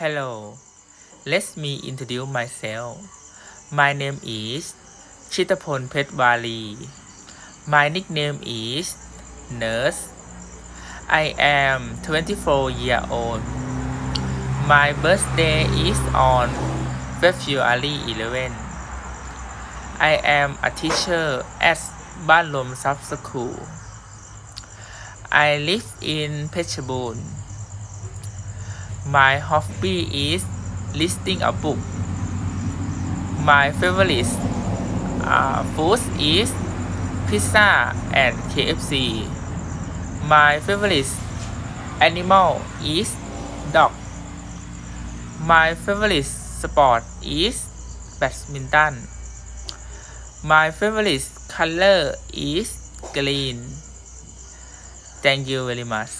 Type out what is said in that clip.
Hello, let me introduce myself. My name is Chitapon Petwali. My nickname is Nurse. I am 24 year old. My birthday is on February 11. I am a teacher at Ban Lom Sub School. I live in Phetchabun. My hobby is listing a book. My favorite uh, food is pizza and KFC. My favorite animal is dog. My favorite sport is badminton. My favorite color is green. Thank you very much.